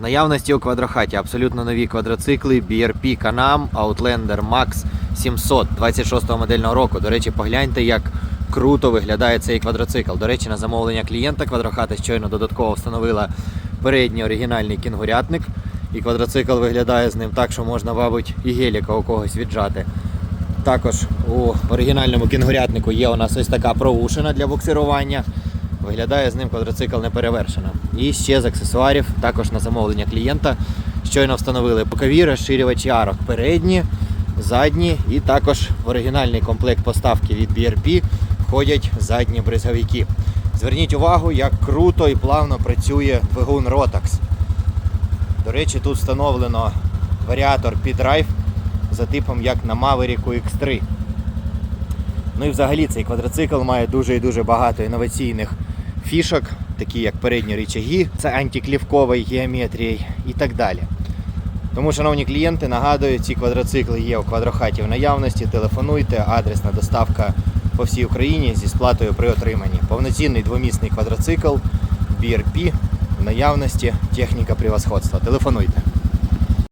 Наявності у квадрохаті абсолютно нові квадроцикли BRP Can-Am Outlander Max 700 26-го модельного року. До речі, погляньте, як круто виглядає цей квадроцикл. До речі, на замовлення клієнта квадрохати щойно додатково встановила передній оригінальний кінгурятник. І квадроцикл виглядає з ним так, що можна, мабуть, і геліка у когось віджати. Також у оригінальному кінгурятнику є у нас ось така проушина для буксирування. Виглядає з ним квадроцикл неперевершено. І ще з аксесуарів, також на замовлення клієнта. Щойно встановили бокові розширювачі арок передні, задні, і також в оригінальний комплект поставки від BRP входять задні бризговики. Зверніть увагу, як круто і плавно працює двигун Rotax. До речі, тут встановлено варіатор драйв за типом як на Maverick X3. Ну і взагалі цей квадроцикл має дуже і дуже багато інноваційних фішок, такі як передні рычаги, це антиклівкової геометрії і так далі. Тому, шановні клієнти, нагадую, ці квадроцикли є у квадрохаті в наявності. Телефонуйте, адресна доставка по всій Україні зі сплатою при отриманні. Повноцінний двомісний квадроцикл BRP в наявності, техніка превосходства. Телефонуйте.